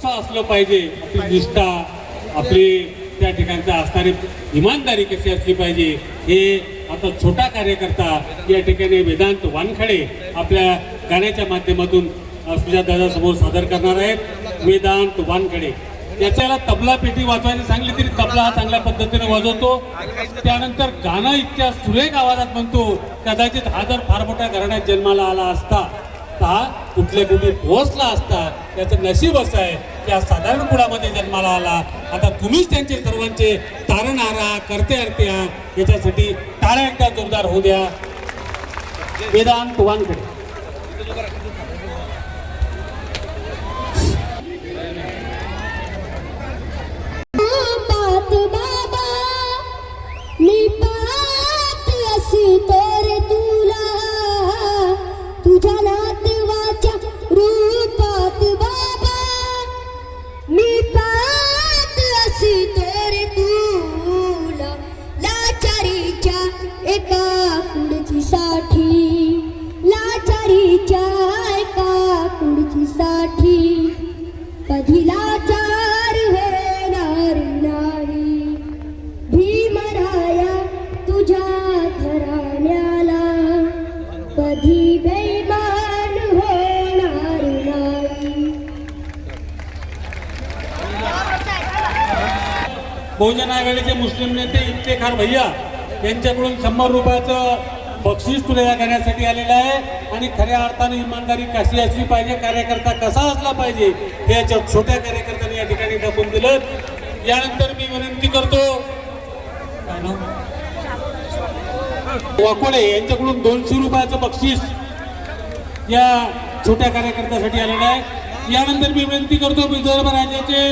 कसं असलं पाहिजे आपली निष्ठा आपली त्या ठिकाणचा असणारी इमानदारी कशी असली पाहिजे हे आता छोटा कार्यकर्ता या ठिकाणी वेदांत वानखडे आपल्या गाण्याच्या माध्यमातून सुजात दादासमोर सादर करणार आहेत. वेदांत वानखडे. त्याच्याला तबला पेटी वाजवायला सांगली तरी तबला हा चांगल्या पद्धतीने वाजवतो. त्यानंतर गाणं इतक्या सुरेख आवाजात म्हणतो कदाचित हा जर फार मोठ्या घराण्यात जन्माला आला असता तर हा कुठल्या कुठे पोहोचला असता त्याचं नशीब असं आहे. या साधारण कुळामध्ये जन्माला आला. आता तुम्हीच त्यांचे सर्वांचे तारणहारा करते अर्थे आहात याच्यासाठी टाळ्या एकदा जोरदार होऊ द्या. वेदांत वानकडे बहुजन आघाडीचे मुस्लिम नेते इफ्तेखार भैया यांच्याकडून शंभर रुपयाचं बक्षीस तुला या करण्यासाठी आलेलं आहे. आणि खऱ्या अर्थाने इमानदारी कशी असली पाहिजे कार्यकर्ता कसा असला पाहिजे हे याच्या छोट्या कार्यकर्त्यांनी या ठिकाणी दाखवून दिलं. यानंतर मी विनंती करतो वाकोडे यांच्याकडून दोनशे रुपयाचं बक्षीस या छोट्या कार्यकर्त्यासाठी आलेलं आहे. यानंतर मी विनंती करतो विदर्भ राज्याचे